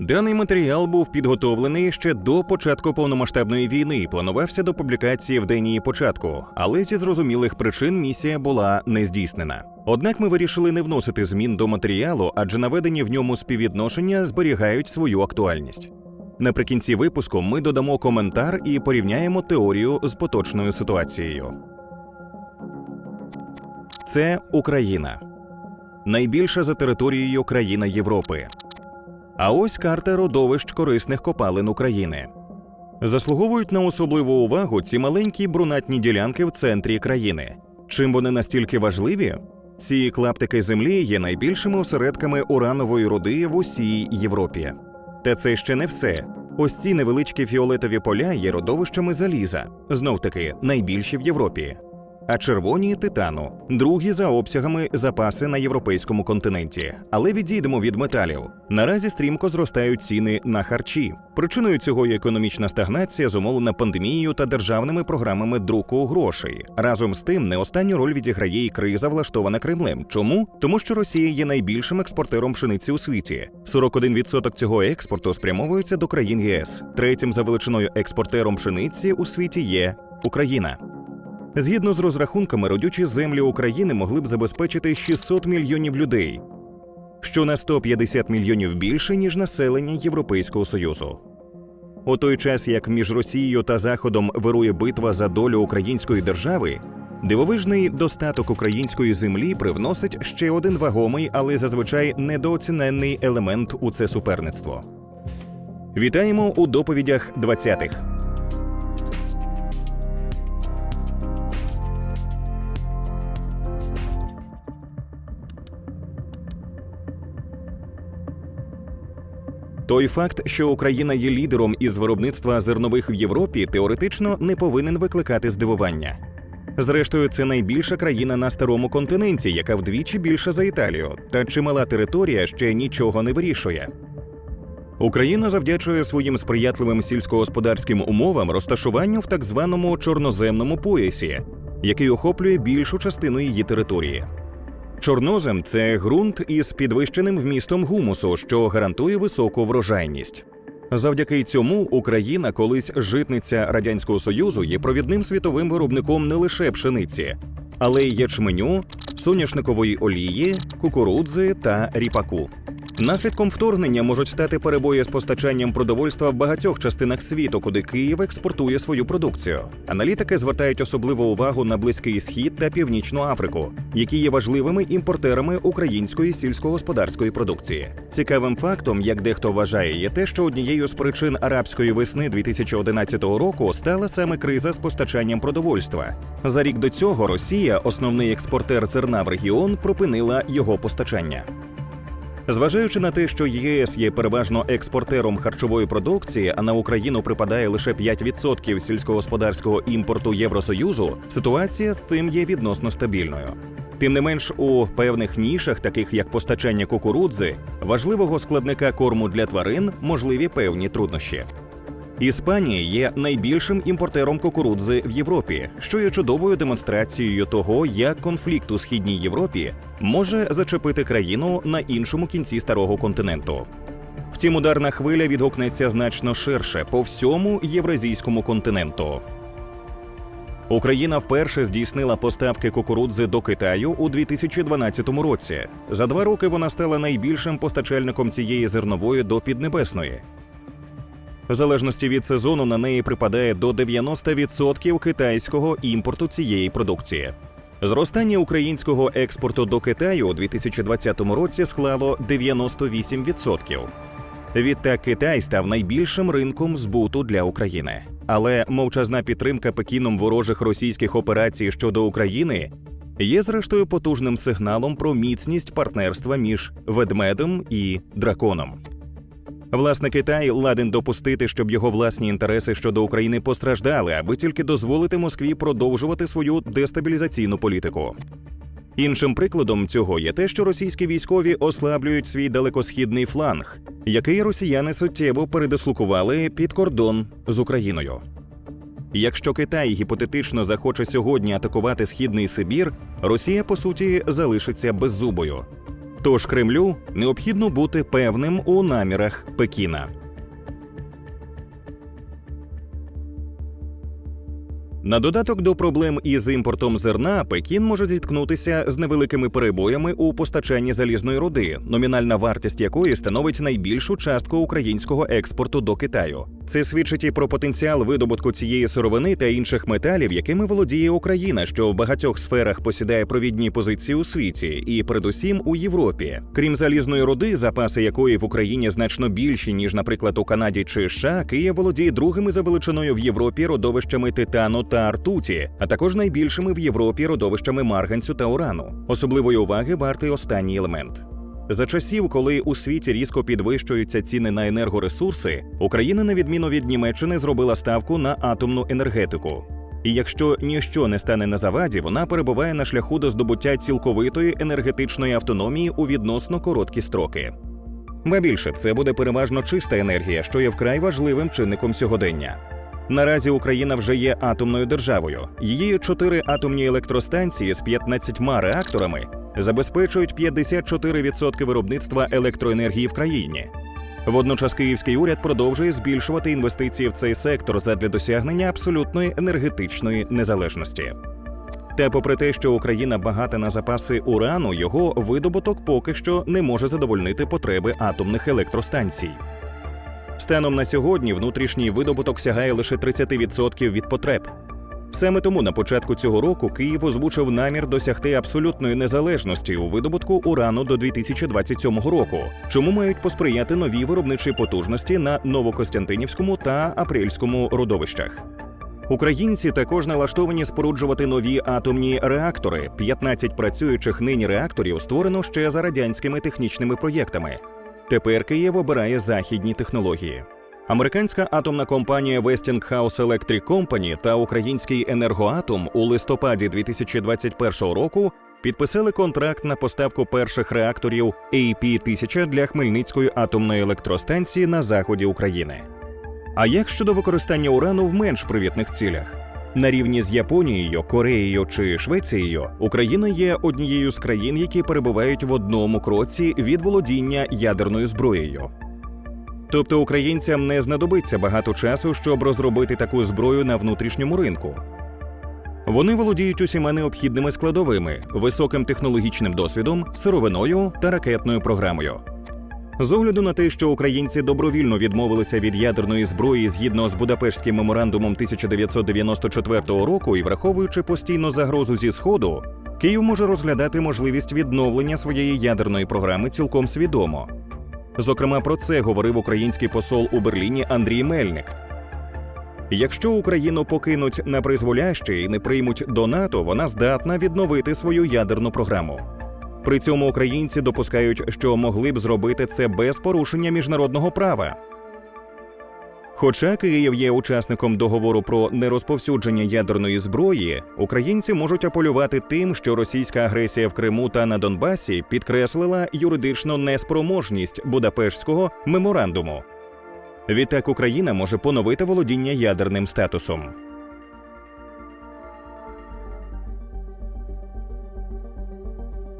Даний матеріал був підготовлений ще до початку повномасштабної війни і планувався до публікації в день її початку, але зі зрозумілих причин місія була не здійснена. Однак ми вирішили не вносити змін до матеріалу, адже наведені в ньому співвідношення зберігають свою актуальність. Наприкінці випуску ми додамо коментар і порівняємо теорію з поточною ситуацією. Це Україна найбільша за територією країна Європи. А ось карта родовищ корисних копалин України. Заслуговують на особливу увагу ці маленькі брунатні ділянки в центрі країни. Чим вони настільки важливі? Ці клаптики землі є найбільшими осередками уранової руди в усій Європі. Та це ще не все. Ось ці невеличкі фіолетові поля є родовищами заліза, знов таки найбільші в Європі. А червоні титану, другі за обсягами запаси на європейському континенті. Але відійдемо від металів. Наразі стрімко зростають ціни на харчі. Причиною цього є економічна стагнація, зумовлена пандемією та державними програмами друку грошей. Разом з тим, не останню роль відіграє і криза, влаштована Кремлем. Чому? Тому що Росія є найбільшим експортером пшениці у світі. 41% цього експорту спрямовується до країн ЄС. Третім за величиною експортером пшениці у світі є Україна. Згідно з розрахунками, родючі землі України могли б забезпечити 600 мільйонів людей, що на 150 мільйонів більше ніж населення Європейського союзу. У той час, як між Росією та Заходом вирує битва за долю української держави, дивовижний достаток української землі привносить ще один вагомий, але зазвичай недооціненний елемент у це суперництво. Вітаємо у доповідях 20-х. Той факт, що Україна є лідером із виробництва зернових в Європі, теоретично не повинен викликати здивування. Зрештою, це найбільша країна на старому континенті, яка вдвічі більша за Італію, та чимала територія ще нічого не вирішує. Україна завдячує своїм сприятливим сільськогосподарським умовам розташуванню в так званому чорноземному поясі, який охоплює більшу частину її території. Чорнозем це ґрунт із підвищеним вмістом гумусу, що гарантує високу врожайність. Завдяки цьому Україна, колись житниця радянського союзу, є провідним світовим виробником не лише пшениці, але й ячменю, соняшникової олії, кукурудзи та ріпаку. Наслідком вторгнення можуть стати перебої з постачанням продовольства в багатьох частинах світу, куди Київ експортує свою продукцію. Аналітики звертають особливу увагу на Близький Схід та Північну Африку, які є важливими імпортерами української сільськогосподарської продукції. Цікавим фактом, як дехто вважає, є те, що однією з причин арабської весни 2011 року стала саме криза з постачанням продовольства. За рік до цього Росія, основний експортер зерна в регіон, припинила його постачання. Зважаючи на те, що ЄС є переважно експортером харчової продукції, а на Україну припадає лише 5% сільськогосподарського імпорту Євросоюзу, ситуація з цим є відносно стабільною. Тим не менш, у певних нішах, таких як постачання кукурудзи, важливого складника корму для тварин, можливі певні труднощі. Іспанія є найбільшим імпортером кукурудзи в Європі, що є чудовою демонстрацією того, як конфлікт у східній Європі може зачепити країну на іншому кінці старого континенту. Втім, ударна хвиля відгукнеться значно ширше по всьому євразійському континенту. Україна вперше здійснила поставки кукурудзи до Китаю у 2012 році. За два роки вона стала найбільшим постачальником цієї зернової до Піднебесної. В залежності від сезону на неї припадає до 90% китайського імпорту цієї продукції. Зростання українського експорту до Китаю у 2020 році склало 98%. Відтак Китай став найбільшим ринком збуту для України. Але мовчазна підтримка Пекіном ворожих російських операцій щодо України є зрештою потужним сигналом про міцність партнерства між ведмедем і драконом. Власне, Китай ладен допустити, щоб його власні інтереси щодо України постраждали, аби тільки дозволити Москві продовжувати свою дестабілізаційну політику. Іншим прикладом цього є те, що російські військові ослаблюють свій далекосхідний фланг, який росіяни суттєво передислокували під кордон з Україною. Якщо Китай гіпотетично захоче сьогодні атакувати східний Сибір, Росія по суті залишиться беззубою. Тож Кремлю необхідно бути певним у намірах Пекіна. На додаток до проблем із імпортом зерна, Пекін може зіткнутися з невеликими перебоями у постачанні залізної руди, номінальна вартість якої становить найбільшу частку українського експорту до Китаю. Це свідчить і про потенціал видобутку цієї сировини та інших металів, якими володіє Україна, що в багатьох сферах посідає провідні позиції у світі, і передусім у Європі. Крім залізної руди, запаси якої в Україні значно більші ніж, наприклад, у Канаді чи США, Київ володіє другими за величиною в Європі родовищами титану та ртуті, а також найбільшими в Європі родовищами марганцю та урану. Особливої уваги вартий останній елемент. За часів, коли у світі різко підвищуються ціни на енергоресурси, Україна, на відміну від Німеччини, зробила ставку на атомну енергетику. І якщо ніщо не стане на заваді, вона перебуває на шляху до здобуття цілковитої енергетичної автономії у відносно короткі строки. Ба більше це буде переважно чиста енергія, що є вкрай важливим чинником сьогодення. Наразі Україна вже є атомною державою. Її чотири атомні електростанції з 15 реакторами забезпечують 54% виробництва електроенергії в країні. Водночас київський уряд продовжує збільшувати інвестиції в цей сектор задля досягнення абсолютної енергетичної незалежності. Та попри те, що Україна багата на запаси урану, його видобуток поки що не може задовольнити потреби атомних електростанцій. Станом на сьогодні внутрішній видобуток сягає лише 30% від потреб. Саме тому на початку цього року Київ озвучив намір досягти абсолютної незалежності у видобутку урану до 2027 року, чому мають посприяти нові виробничі потужності на Новокостянтинівському та Апрельському родовищах. Українці також налаштовані споруджувати нові атомні реактори. 15 працюючих нині реакторів створено ще за радянськими технічними проєктами. Тепер Київ обирає західні технології. Американська атомна компанія Westinghouse Electric Company та український енергоатом у листопаді 2021 року підписали контракт на поставку перших реакторів AP-1000 для Хмельницької атомної електростанції на заході України. А як щодо використання урану в менш привітних цілях? На рівні з Японією, Кореєю чи Швецією Україна є однією з країн, які перебувають в одному кроці від володіння ядерною зброєю. Тобто українцям не знадобиться багато часу, щоб розробити таку зброю на внутрішньому ринку. Вони володіють усіма необхідними складовими, високим технологічним досвідом, сировиною та ракетною програмою. З огляду на те, що українці добровільно відмовилися від ядерної зброї згідно з Будапештським меморандумом 1994 року і враховуючи постійну загрозу зі сходу, Київ може розглядати можливість відновлення своєї ядерної програми цілком свідомо. Зокрема, про це говорив український посол у Берліні Андрій Мельник. Якщо Україну покинуть на призволяще і не приймуть до НАТО, вона здатна відновити свою ядерну програму. При цьому українці допускають, що могли б зробити це без порушення міжнародного права. Хоча Київ є учасником договору про нерозповсюдження ядерної зброї, українці можуть апелювати тим, що російська агресія в Криму та на Донбасі підкреслила юридичну неспроможність Будапештського меморандуму. Відтак Україна може поновити володіння ядерним статусом.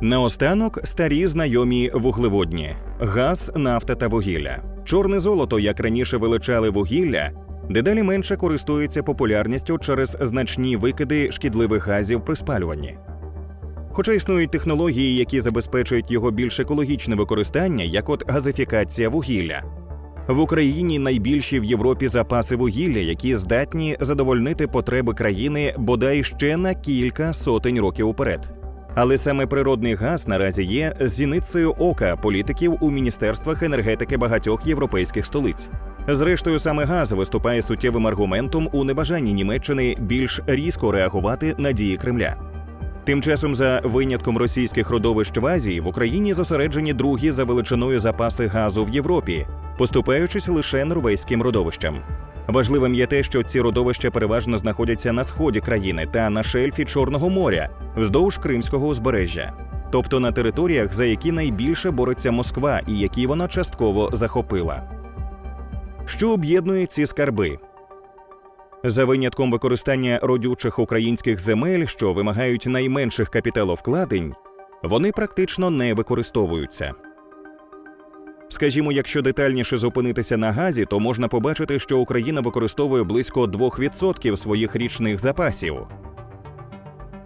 Наостанок старі знайомі вуглеводні газ, нафта та вугілля. Чорне золото, як раніше величали вугілля, дедалі менше користується популярністю через значні викиди шкідливих газів при спалюванні. Хоча існують технології, які забезпечують його більш екологічне використання, як от газифікація вугілля. В Україні найбільші в Європі запаси вугілля, які здатні задовольнити потреби країни бодай ще на кілька сотень років уперед. Але саме природний газ наразі є зіницею ока політиків у міністерствах енергетики багатьох європейських столиць. Зрештою, саме газ виступає суттєвим аргументом у небажанні Німеччини більш різко реагувати на дії Кремля. Тим часом, за винятком російських родовищ в Азії, в Україні зосереджені другі за величиною запаси газу в Європі, поступаючись лише норвезьким родовищам. Важливим є те, що ці родовища переважно знаходяться на сході країни та на шельфі Чорного моря вздовж Кримського узбережжя, тобто на територіях, за які найбільше бореться Москва і які вона частково захопила. Що об'єднує ці скарби? За винятком використання родючих українських земель, що вимагають найменших капіталовкладень, вони практично не використовуються. Скажімо, якщо детальніше зупинитися на газі, то можна побачити, що Україна використовує близько 2% своїх річних запасів.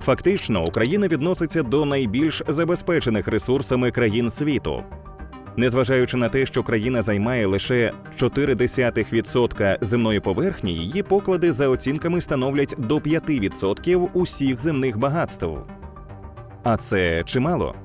Фактично, Україна відноситься до найбільш забезпечених ресурсами країн світу. Незважаючи на те, що країна займає лише 0,4% земної поверхні, її поклади за оцінками становлять до 5% усіх земних багатств. А це чимало.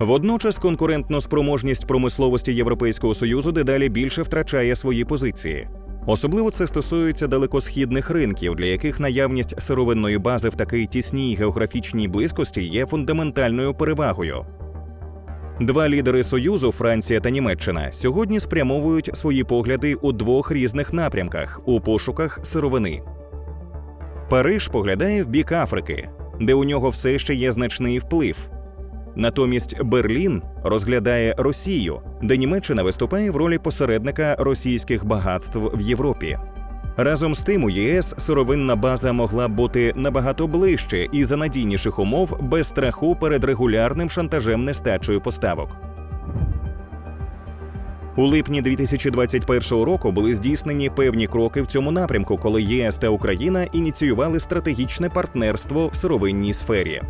Водночас конкурентно спроможність промисловості Європейського союзу дедалі більше втрачає свої позиції. Особливо це стосується далекосхідних ринків, для яких наявність сировинної бази в такій тісній географічній близькості є фундаментальною перевагою. Два лідери Союзу, Франція та Німеччина, сьогодні спрямовують свої погляди у двох різних напрямках у пошуках сировини. Париж поглядає в бік Африки, де у нього все ще є значний вплив. Натомість Берлін розглядає Росію, де Німеччина виступає в ролі посередника російських багатств в Європі. Разом з тим у ЄС сировинна база могла б бути набагато ближче і за надійніших умов без страху перед регулярним шантажем нестачею поставок. У липні 2021 року були здійснені певні кроки в цьому напрямку, коли ЄС та Україна ініціювали стратегічне партнерство в сировинній сфері.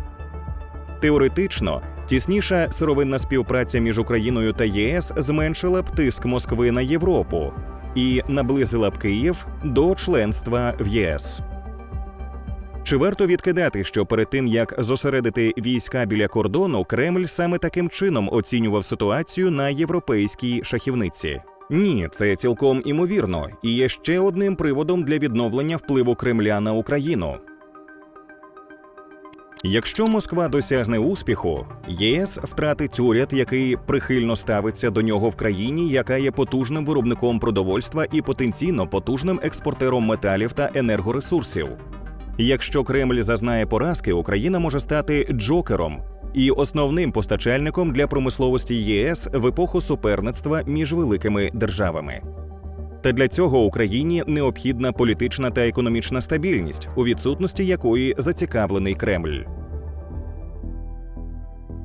Теоретично, тісніша сировинна співпраця між Україною та ЄС зменшила б тиск Москви на Європу і наблизила б Київ до членства в ЄС. Чи варто відкидати, що перед тим як зосередити війська біля кордону, Кремль саме таким чином оцінював ситуацію на європейській шахівниці? Ні, це цілком імовірно і є ще одним приводом для відновлення впливу Кремля на Україну. Якщо Москва досягне успіху, ЄС втратить уряд, який прихильно ставиться до нього в країні, яка є потужним виробником продовольства і потенційно потужним експортером металів та енергоресурсів. Якщо Кремль зазнає поразки, Україна може стати джокером і основним постачальником для промисловості ЄС в епоху суперництва між великими державами. Та для цього Україні необхідна політична та економічна стабільність, у відсутності якої зацікавлений Кремль.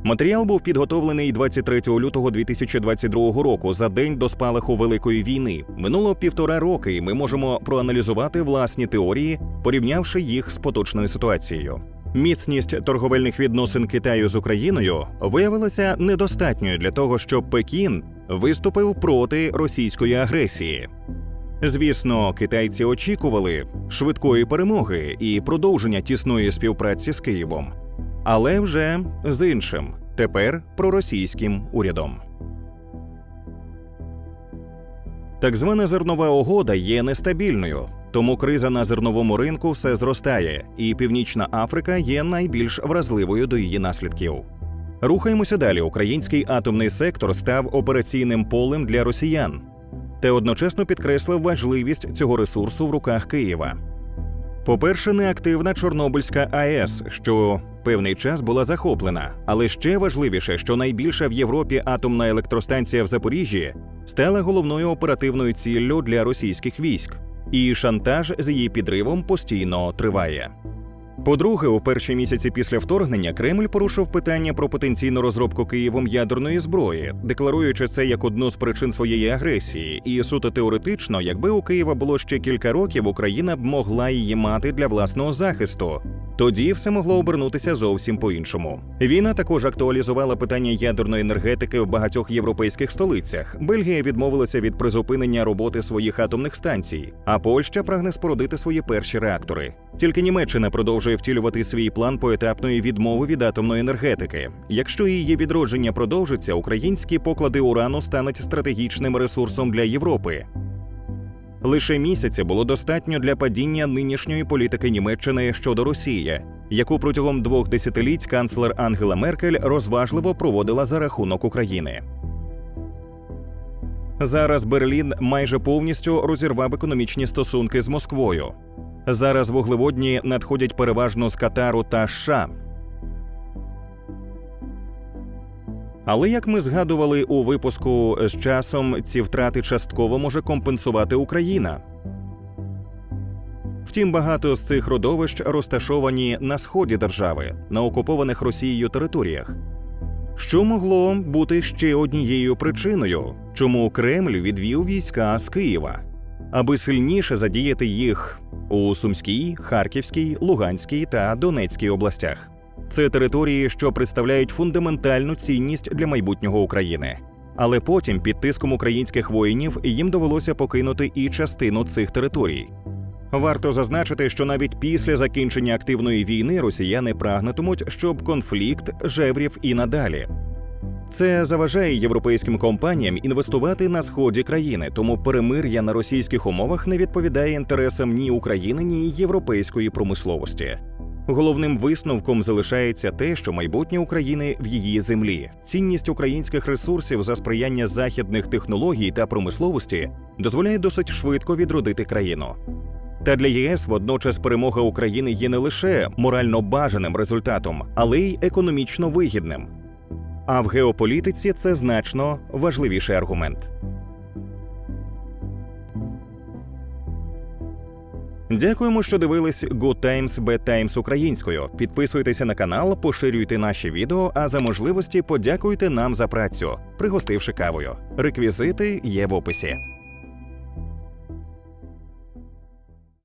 Матеріал був підготовлений 23 лютого 2022 року за день до спалаху Великої війни. Минуло півтора роки, і ми можемо проаналізувати власні теорії, порівнявши їх з поточною ситуацією. Міцність торговельних відносин Китаю з Україною виявилася недостатньою для того, щоб Пекін виступив проти російської агресії. Звісно, китайці очікували швидкої перемоги і продовження тісної співпраці з Києвом, але вже з іншим тепер проросійським урядом. Так звана зернова угода є нестабільною, тому криза на зерновому ринку все зростає, і Північна Африка є найбільш вразливою до її наслідків. Рухаємося далі. Український атомний сектор став операційним полем для росіян та одночасно підкреслив важливість цього ресурсу в руках Києва. По-перше, неактивна Чорнобильська АЕС, що певний час була захоплена, але ще важливіше, що найбільша в Європі атомна електростанція в Запоріжжі стала головною оперативною ціллю для російських військ, і шантаж з її підривом постійно триває. По-друге, у перші місяці після вторгнення Кремль порушив питання про потенційну розробку Києвом ядерної зброї, декларуючи це як одну з причин своєї агресії. І суто теоретично, якби у Києва було ще кілька років, Україна б могла її мати для власного захисту. Тоді все могло обернутися зовсім по-іншому. Війна також актуалізувала питання ядерної енергетики в багатьох європейських столицях. Бельгія відмовилася від призупинення роботи своїх атомних станцій, а Польща прагне спорудити свої перші реактори. Тільки Німеччина продовжує втілювати свій план поетапної відмови від атомної енергетики. Якщо її відродження продовжиться, українські поклади урану стануть стратегічним ресурсом для Європи. Лише місяця було достатньо для падіння нинішньої політики Німеччини щодо Росії, яку протягом двох десятиліть канцлер Ангела Меркель розважливо проводила за рахунок України. Зараз Берлін майже повністю розірвав економічні стосунки з Москвою. Зараз вуглеводні надходять переважно з Катару та США. Але як ми згадували у випуску з часом, ці втрати частково може компенсувати Україна. Втім, багато з цих родовищ розташовані на сході держави, на окупованих Росією територіях. Що могло бути ще однією причиною, чому Кремль відвів війська з Києва, аби сильніше задіяти їх у Сумській, Харківській, Луганській та Донецькій областях. Це території, що представляють фундаментальну цінність для майбутнього України. Але потім, під тиском українських воїнів, їм довелося покинути і частину цих територій. Варто зазначити, що навіть після закінчення активної війни росіяни прагнутимуть, щоб конфлікт жеврів і надалі. Це заважає європейським компаніям інвестувати на сході країни, тому перемир'я на російських умовах не відповідає інтересам ні України, ні європейської промисловості. Головним висновком залишається те, що майбутнє України в її землі. Цінність українських ресурсів за сприяння західних технологій та промисловості дозволяє досить швидко відродити країну. Та для ЄС водночас перемога України є не лише морально бажаним результатом, але й економічно вигідним. А в геополітиці це значно важливіший аргумент. Дякуємо, що дивились Good Times Bad Times українською. Підписуйтеся на канал, поширюйте наші відео, а за можливості подякуйте нам за працю, пригостивши кавою. Реквізити є в описі.